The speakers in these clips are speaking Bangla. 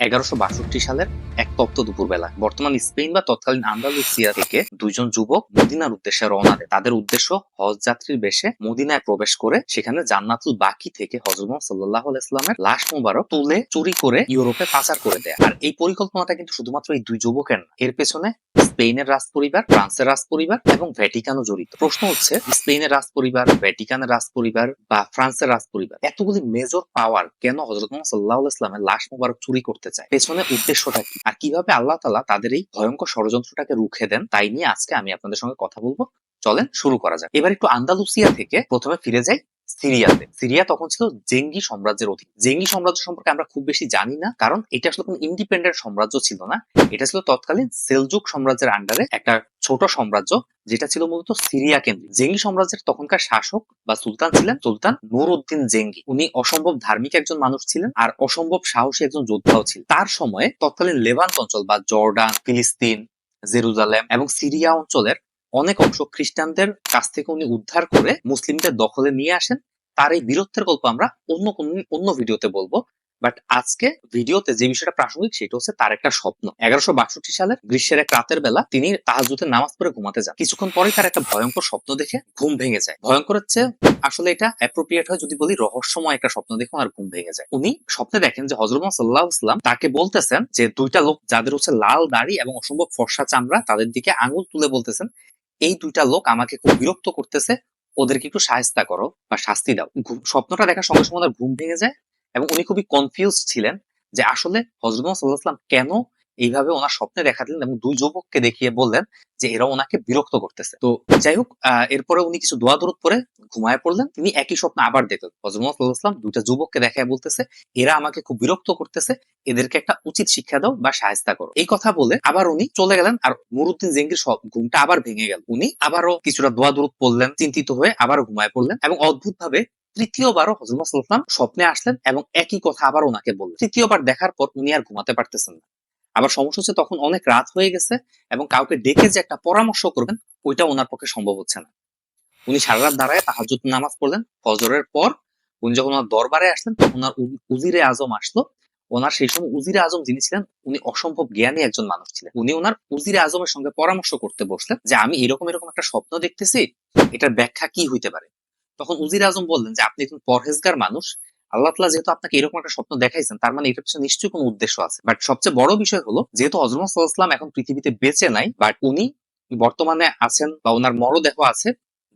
এগারোশো সালের এক তপ্ত দুপুরবেলা বর্তমান স্পেন বা তৎকালীন আন্দালুসিয়া থেকে দুইজন যুবক মদিনার উদ্দেশ্যে রওনা দেয়। তাদের উদ্দেশ্য হজ যাত্রীর বেশে মদিনায় প্রবেশ করে সেখানে জান্নাতুল বাকি থেকে হজরত সাল্লাহ ইসলামের লাশ মোবারক তুলে চুরি করে ইউরোপে পাচার করে দেয়। আর এই পরিকল্পনাটা কিন্তু শুধুমাত্র এই দুই যুবকের না, এর পেছনে স্পেনের রাজ পরিবার ফ্রান্সের রাজ পরিবার এবং ভ্যাটিকানও জড়িত। প্রশ্ন হচ্ছে, স্পেনের রাজ পরিবার ভ্যাটিকানের রাজ পরিবার বা ফ্রান্সের রাজ পরিবার এতগুলি মেজর পাওয়ার কেন হজরত সাল্লাহ ইসলামের লাশ মোবারক চুরি করতে চায়। পেছনে উদ্দেশ্যটা কি? আর কীভাবে আল্লাহ তালা তাদের এই ভয়ঙ্কর ষড়যন্ত্রটাকে রুখে দেন, তাই নিয়ে আজকে আমি আপনাদের সঙ্গে কথা বলব। চলেন, শুরু করা যাক। এবার একটু আন্দালুসিয়া থেকে প্রথমে ফিরে যাই। সিরিয়াতে। সিরিয়া তখন ছিল জেঙ্গি সাম্রাজ্যের অধীন। জেঙ্গি সাম্রাজ্য সম্পর্কে আমরা খুব বেশি জানি না, কারণ এটা আসলে কোনো ইন্ডিপেন্ডেন্ট সাম্রাজ্য ছিল না। এটা ছিল তৎকালীন সেলজুক সাম্রাজ্যের আন্ডারে একটা ছোট সাম্রাজ্য, যেটা ছিল মূলত সিরিয়া কেন্দ্রিক। জেঙ্গি সাম্রাজ্যের তখনকার শাসক বা সুলতান ছিলেন সুলতান নুর উদ্দিন জেঙ্গি। উনি অসম্ভব ধার্মিক একজন মানুষ ছিলেন আর অসম্ভব সাহসী একজন যোদ্ধাও ছিলেন। তার সময়ে তৎকালীন লেভান্ট অঞ্চল বা জর্ডান, ফিলিস্তিন, জেরুজালেম এবং সিরিয়া অঞ্চলের অনেক অংশ খ্রিস্টানদের কাছ থেকে উনি উদ্ধার করে মুসলিমদের দখলে নিয়ে আসেন। তার এই বীরত্বের গল্প আমরা অন্য কোন অন্য ভিডিওতে বলব। বাট আজকে ভিডিওতে যে বিষয়টা প্রাসঙ্গিক সেটা হচ্ছে তার একটা স্বপ্ন। এগারোশো বাষট্টি সালের গ্রীষ্মের এক রাতের বেলা তিনি তাহাজুদের নামাজ পড়ে ঘুমাতে যান। কিছুক্ষণ পরে তার একটা ভয়ঙ্কর স্বপ্ন দেখে ঘুম ভেঙে যায়। ভয়ঙ্কর হচ্ছে আসলে এটা অ্যাপ্রোপ্রিয়েট হয় যদি বলি রহস্যময় একটা স্বপ্ন দেখে আর ঘুম ভেঙে যায়। উনি স্বপ্নে দেখেন যে হজরত সাল্লাহ ইসলাম তাকে বলতেছেন যে দুইটা লোক যাদের হচ্ছে লাল দাড়ি এবং অসম্ভব ফর্সা চামড়া তাদের দিকে আঙুল তুলে বলতেছেন এই দুইটা লোক আমাকে খুব বিরক্ত করতেছে। ওদেরকে একটু সাহায্য করো বা শাস্তি দাও। স্বপ্নটা দেখার সঙ্গে সঙ্গে ওনার ঘুম ভেঙে যায় এবং উনি খুবই কনফিউজ ছিলেন যে আসলে হজরত সাল্লাহ কেন এইভাবে ওনার স্বপ্নে দেখা দিলেন এবং দুই যুবককে দেখিয়ে বললেন যে এরা ওনাকে বিরক্ত করতেছে। তো যাই হোক এরপরে উনি কিছু দোয়া দরুদ পরে ঘুমায় পড়লেন। তিনি একই স্বপ্ন আবার দেখলেন। হজরত সাল্লাহাম দুইটা যুবককে দেখায় বলতেছে, এরা আমাকে খুব বিরক্ত করতেছে, এদেরকে একটা উচিত শিক্ষা দাও বা সাহায্য করো। এই কথা বলে আবার উনি চলে গেলেন আর নুরুদ্দিন জেঙ্গির সব ঘুমটা আবার ভেঙে গেল। উনি আবারও কিছুটা দোয়া দূরত পড়লেন, চিন্তিত হয়ে আবার ঘুমায় পড়লেন এবং অদ্ভুত ভাবে তৃতীয়বারও হজরত স্বপ্নে আসলেন এবং একই কথা আবার ওনাকে বললেন। তৃতীয়বার দেখার পর উনি আর ঘুমাতে পারতেছেন না। আবার সমস্যা হচ্ছে তখন অনেক রাত হয়ে গেছে এবং কাউকে ডেকে যে একটা পরামর্শ করবেন, ওইটা ওনার পক্ষে সম্ভব হচ্ছে না। উনি সারা রাত দাঁড়ায় তাহাজুদ নামাজ পড়লেন, ফজরের পর উনি যখন ওনার দরবারে আসলেন, তখন ওনার উজিরে আজম আসলো। ওনার সেই সময় উজিরে আজম যিনি ছিলেন, উনি অসম্ভব জ্ঞানী একজন মানুষ ছিলেন। উনি ওনার উজিরে আজমের সঙ্গে পরামর্শ করতে বসলেন যে, আমি এরকম এরকম একটা স্বপ্ন দেখতেছি, এটার ব্যাখ্যা কি হইতে পারে? তখন উজির আজম বললেন যে, আপনি একজন পরহেজগার মানুষ আল্লাহ তালা যেহেতু আপনাকে এরকম একটা স্বপ্ন দেখাইছেন, তার মানে এটার পিছনে নিশ্চয়ই কোনো উদ্দেশ্য আছে। বাট সবচেয়ে বড় বিষয় হলো, যেহেতু হজরত সাল্লাহাম এখন পৃথিবীতে বেঁচে নাই বাট উনি বর্তমানে আছেন বা ওনার মরদেহ আছে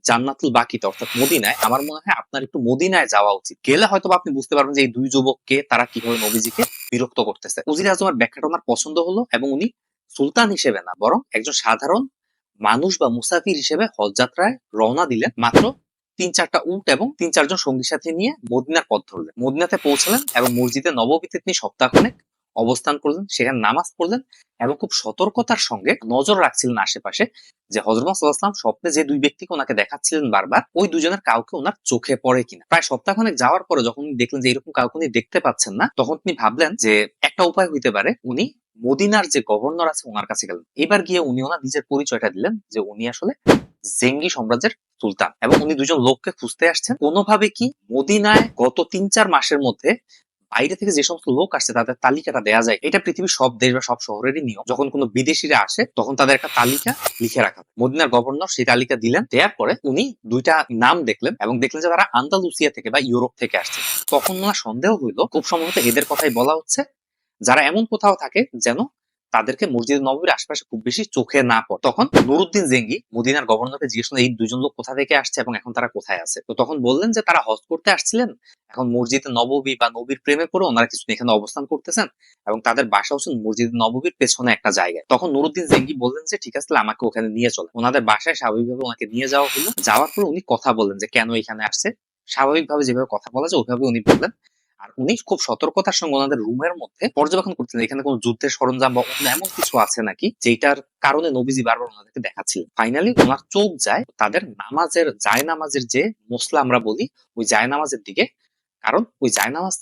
জান্নাতুল বাকিতে, অর্থাৎ মদিনায়, আমার মনে হয় আপনার একটু মদিনায় যাওয়া উচিত। গেলে হয়তো আপনি বুঝতে পারবেন যে এই দুই যুবককে তারা কীভাবে নবীজিকে বিরক্ত করতেছে। উজির আজমের ব্যাখ্যাটা ওনার পছন্দ হলো এবং উনি সুলতান হিসেবে না, বরং একজন সাধারণ মানুষ বা মুসাফির হিসেবে হজ যাত্রায় রওনা দিলেন মাত্র তিন চারটা উট এবং তিন চারজন সঙ্গী সাথে নিয়ে মদিনার পথ ধরলেন। মদিনাতে পৌঁছলেন এবং মসজিদে নববীতে তিনি সপ্তাহখানেক অবস্থান করলেন, সেখানে নামাজ পড়লেন এবং খুব সতর্কতার সঙ্গে নজর রাখছিলেন আশেপাশে যে হজরত সাল্লাহাম স্বপ্নে যে দুই ব্যক্তিকে ওনাকে দেখাচ্ছিলেন বারবার, ওই দুজনের কাউকে ওনার চোখে পড়ে কিনা। প্রায় সপ্তাহখানেক যাওয়ার পরে যখন দেখলেন যে এরকম কাউকে উনি দেখতে পাচ্ছেন না, তখন তিনি ভাবলেন যে একটা উপায় হইতে পারে, উনি মদিনার যে গভর্নর আছে ওনার কাছে গেলেন। এবার গিয়ে উনি ওনার নিজের পরিচয়টা দিলেন যে উনি আসলে জেঙ্গি সাম্রাজ্যের সুলতান এবং উনি দুজন লোককে খুঁজতে আসছেন। কোনোভাবে কি মদিনায় গত তিন চার মাসের মধ্যে বাইরে থেকে যে সমস্ত লোক আসছে তাদের তালিকাটা দেয়া যায়। এটা পৃথিবীর সব দেশ বা সব শহরেরই নিয়ম। যখন কোনো বিদেশিরা আসে, তখন তাদের একটা তালিকা লিখে রাখা মদিনার গভর্নর সেই তালিকা দিলেন। দেওয়ার পরে উনি দুইটা নাম দেখলেন এবং দেখলেন যে তারা আন্দালুসিয়া থেকে বা ইউরোপ থেকে আসছে। তখন ওনার সন্দেহ হইল, খুব সম্ভবত এদের কথাই বলা হচ্ছে, যারা এমন কোথাও থাকে যেন তাদেরকে মসজিদ নবীর আশপাশে খুব বেশি চোখে না পড়ে। তখন নুরুদ্দিন জেঙ্গি মদিনার গভর্নরকে জিজ্ঞেস করলেন, এই দুজন লোক কোথা থেকে আসছে এবং এখন তারা কোথায় আছে? তো তখন বললেন যে তারা হজ করতে আসছিলেন। এখন মসজিদে নববী বা নবীর প্রেমে পড়ে ওনারা কিছু এখানে অবস্থান করতেছেন এবং তাদের বাসা হচ্ছে মসজিদ নববীর পেছনে একটা জায়গায়। তখন নুরুদ্দিন জেঙ্গি বললেন যে ঠিক আছে আমাকে ওখানে নিয়ে চলে ওনাদের বাসায় স্বাভাবিকভাবে ওনাকে নিয়ে যাওয়া হলো। যাওয়ার পর উনি কথা বললেন যে কেন এখানে আসছে? স্বাভাবিকভাবে যেভাবে কথা বলা যায় ওইভাবে উনি বললেন। আর উনি খুব সতর্কতার সঙ্গে ওনাদের রুমের মধ্যে পর্যবেক্ষণ করতেন, এখানে কোনো যুদ্ধের সরঞ্জাম বা অন্য এমন কিছু আছে নাকি যেটার কারণে নবীজি বারবার ওনাদেরকে দেখাচ্ছিল ফাইনালি ওনার চোখ যায় তাদের নামাজের জায় নামাজের যে মশলা আমরা বলি, ওই জায় নামাজের দিকে। কারণ ওই জায় নামাজ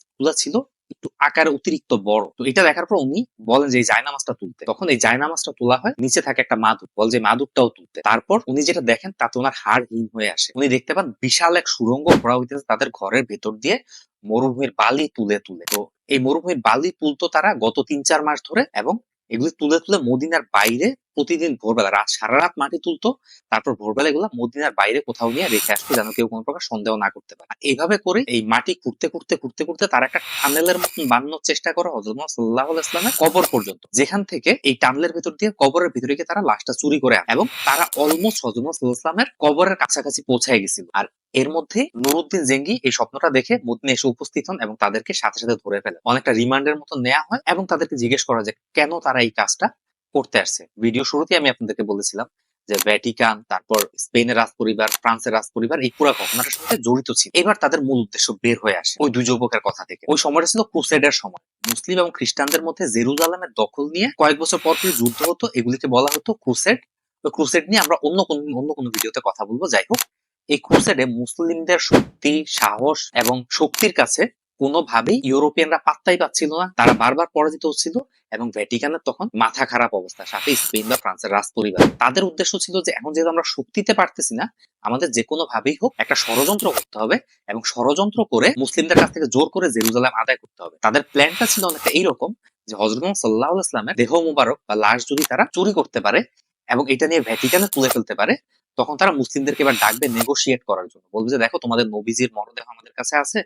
ছিল একটু আকারে অতিরিক্ত বড়। তো এটা দেখার পর উনি বলেন যে এই জায়নামাজটা তুলতে। তখন এই জায়নামাজটা তোলা হয়, নিচে থাকে একটা মাদুর। বল যে মাদুরটাও তুলতে। তারপর উনি যেটা দেখেন, তাতে ওনার হাড় হীন হয়ে আসে। উনি দেখতে পান বিশাল এক সুরঙ্গ ভরা হইতেছে তাদের ঘরের ভেতর দিয়ে মরুভূমির বালি তুলে তুলে। তো এই মরুভূমির বালি তুলতো তারা গত তিন চার মাস ধরে এবং এগুলি তুলে তুলে মদিনার বাইরে প্রতিদিন ভোরবেলা রাত সারা রাত মাটি তুলতো, তারপর ভোরবেলা এগুলো মদিনার বাইরে কোথাও নিয়ে রেখে আসতো যেন কেউ কোনো প্রকার সন্দেহ না করতে পারে। এইভাবে করে এই মাটি খুঁড়তে খুঁড়তে খুঁড়তে খুঁড়তে তারা একটা টানেলের মতন বানানোর চেষ্টা করে হজরত সাল্লাহ ইসলামের কবর পর্যন্ত। যেখান থেকে এই টানেলের ভিতর দিয়ে কবরের ভিতরে গিয়ে তারা লাশটা চুরি করে এবং তারা অলমোস্ট হজরত সাল্লাহ ইসলামের কবরের কাছাকাছি পৌঁছায় গেছিল। আর এর মধ্যে নুরুদ্দিন জেঙ্গি এই স্বপ্নটা দেখে মদিনে এসে উপস্থিত হন এবং তাদেরকে সাথে সাথে ধরে ফেলে অনেকটা রিমান্ডের মতো নেওয়া হয় এবং তাদেরকে জিজ্ঞেস করা যায় কেন তারা এই কাজটা করতে আসছে। ভিডিও শুরুতে আমি আপনাদেরকে বলেছিলাম যে ভ্যাটিকান তারপর স্পেনের রাজ পরিবার ফ্রান্সের রাজ পরিবার এই পুরো ঘটনাটার সাথে জড়িত ছিল। এবার তাদের মূল উদ্দেশ্য বের হয়ে আসে ওই দুই যুবকের কথা থেকে। ওই সময়টা ছিল ক্রুসেডের সময়। মুসলিম এবং খ্রিস্টানদের মধ্যে জেরুজালেমের দখল নিয়ে কয়েক বছর পর পর যুদ্ধ হতো। এগুলিকে বলা হতো ক্রুসেড তো ক্রুসেড নিয়ে আমরা অন্য কোন, অন্য কোনো ভিডিওতে কথা বলব। যাই হোক এই ক্রুসেডে মুসলিমদের শক্তি, সাহস এবং শক্তির কাছে কোনোভাবেই ইউরোপিয়ানরা পাত্তাই পাচ্ছিল না। তারা বারবার পরাজিত হচ্ছিল এবং ভ্যাটিকানের তখন মাথা খারাপ অবস্থা, সাথে স্পেন বা ফ্রান্সের রাজ পরিবার তাদের উদ্দেশ্য ছিল যে, এখন যেহেতু আমরা শক্তিতে পারতেছি না, আমাদের যে কোনো ভাবেই হোক একটা ষড়যন্ত্র করতে হবে এবং ষড়যন্ত্র করে মুসলিমদের কাছ থেকে জোর করে জেরুজালেম আদায় করতে হবে। তাদের প্ল্যানটা ছিল অনেকটা এইরকম যে হজরত সাল্লাহ ইসলামের দেহ মুবারক বা লাশ যদি তারা চুরি করতে পারে এবং এটা নিয়ে ভ্যাটিকানে তুলে ফেলতে পারে তখন তারা মুসলিমদেরকে এবার ডাকবে নেগোশিয়েট করার জন্য। বলবে যে, দেখো, তোমাদের নবীজির মরদেহ আমাদের কাছে আছে।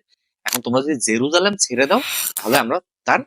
এখন তোমরা যদি জেরুজালেম ছেড়ে দাও, তাহলে আমরা তার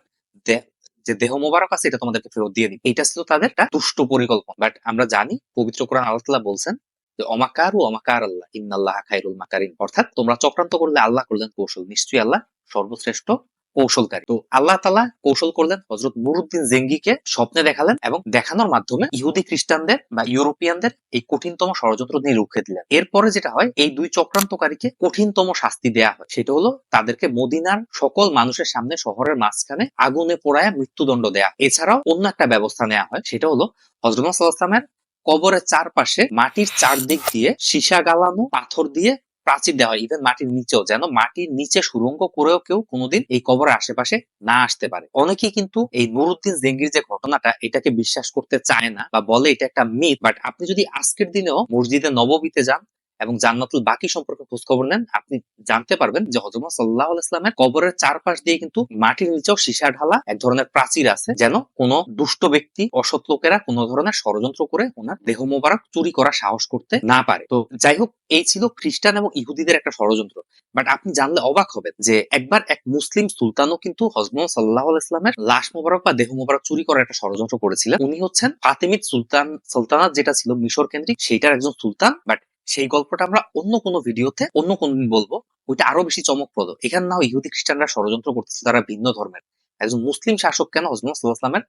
যে দেহ মোবারক আছে, এটা তোমাদেরকে ফেরত দিয়ে দিই। এটা ছিল তাদের একটা দুষ্ট পরিকল্পনা। বাট আমরা জানি, পবিত্র কোরআন আল্লাহ বলছেন যে, অমাকার ও অমাকার আল্লাহ ইন্নাল্লাহ খাইরুল মাকারিন। অর্থাৎ তোমরা চক্রান্ত করলে আল্লাহ করলেন কৌশল। নিশ্চয়ই আল্লাহ সর্বশ্রেষ্ঠ কৌশলকারী। তো আল্লাহ তালা কৌশল করলেন হজরত নুরুদ্দিন জেঙ্গিকে স্বপ্নে দেখালেন এবং দেখানোর মাধ্যমে ইহুদি খ্রিস্টানদের বা ইউরোপিয়ানদের এই কঠিনতম ষড়যন্ত্র নিয়ে রুখে দিলেন। এরপরে যেটা হয়, এই দুই চক্রান্তকারীকে কঠিনতম শাস্তি দেয়া হয়। সেটা হলো তাদেরকে মদিনার সকল মানুষের সামনে শহরের মাঝখানে আগুনে পোড়ায় মৃত্যুদণ্ড দেয়া। এছাড়াও অন্য একটা ব্যবস্থা নেওয়া হয়, সেটা হলো হজরত সাল্লামের কবরের চারপাশে মাটির চারদিক দিয়ে সীসা গালানো, পাথর দিয়ে প্রাচীর দেওয়া হয় ইভেন মাটির নিচেও, যেন মাটির নিচে সুরঙ্গ করেও কেউ কোনোদিন এই কবরের আশেপাশে না আসতে পারে। অনেকেই কিন্তু এই নুরুদ্দিন জেঙ্গির যে ঘটনাটা, এটাকে বিশ্বাস করতে চায় না বা বলে এটা একটা মিথ বাট আপনি যদি আজকের দিনেও মসজিদে নববীতে যান এবং জান্নাতুল বাকি সম্পর্কে খোঁজ খবর নেন, আপনি জানতে পারবেন যে হজরত সাল্লাহ ইসলামের কবরের চারপাশ দিয়ে কিন্তু মাটির নিচেও সীসা ঢালা এক ধরনের প্রাচীর আছে, যেন কোনো দুষ্ট ব্যক্তি, অসৎ লোকেরা কোনো ধরনের ষড়যন্ত্র করে ওনার দেহ মোবারক চুরি করার সাহস করতে না পারে। তো যাই হোক, এই ছিল খ্রিস্টান এবং ইহুদিদের একটা ষড়যন্ত্র। বাট আপনি জানলে অবাক হবেন যে একবার এক মুসলিম সুলতানও কিন্তু হজরত সাল্লাহ ইসলামের লাশ মোবারক বা দেহ মোবারক চুরি করার একটা ষড়যন্ত্র করেছিলেন। উনি হচ্ছেন ফাতিমিদ সুলতান, সুলতানাত যেটা ছিল মিশর কেন্দ্রিক, সেইটার একজন সুলতান। বাট সেই গল্পটা আমরা অন্য কোনো ভিডিওতে, অন্য কোনো দিন বলব, ওইটা আরও বেশি চমকপ্রদ। এখানে না ইহুদি খ্রিস্টানরা ষড়যন্ত্র করতেছে, তারা ভিন্ন ধর্মের। একজন মুসলিম শাসক কেন সাল্লাহ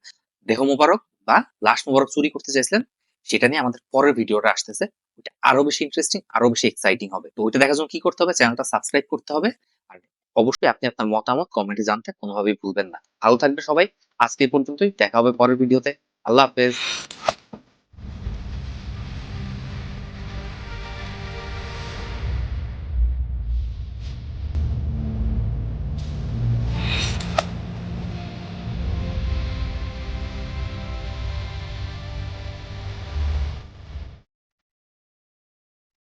দেহ মোবারক বা লাশ মোবারক চুরি করতে চাইছিলেন, সেটা নিয়ে আমাদের পরের ভিডিওটা আসতেছে। ওইটা আরও বেশি ইন্টারেস্টিং আরও বেশি এক্সাইটিং হবে। তো ওইটা দেখার জন্য কি করতে হবে? চ্যানেলটা সাবস্ক্রাইব করতে হবে। আর অবশ্যই আপনি আপনার মতামত কমেন্টে জানতে কোনোভাবেই ভুলবেন না। ভালো থাকবে সবাই। আজকে পর্যন্তই। দেখা হবে পরের ভিডিওতে। আল্লাহ হাফেজ।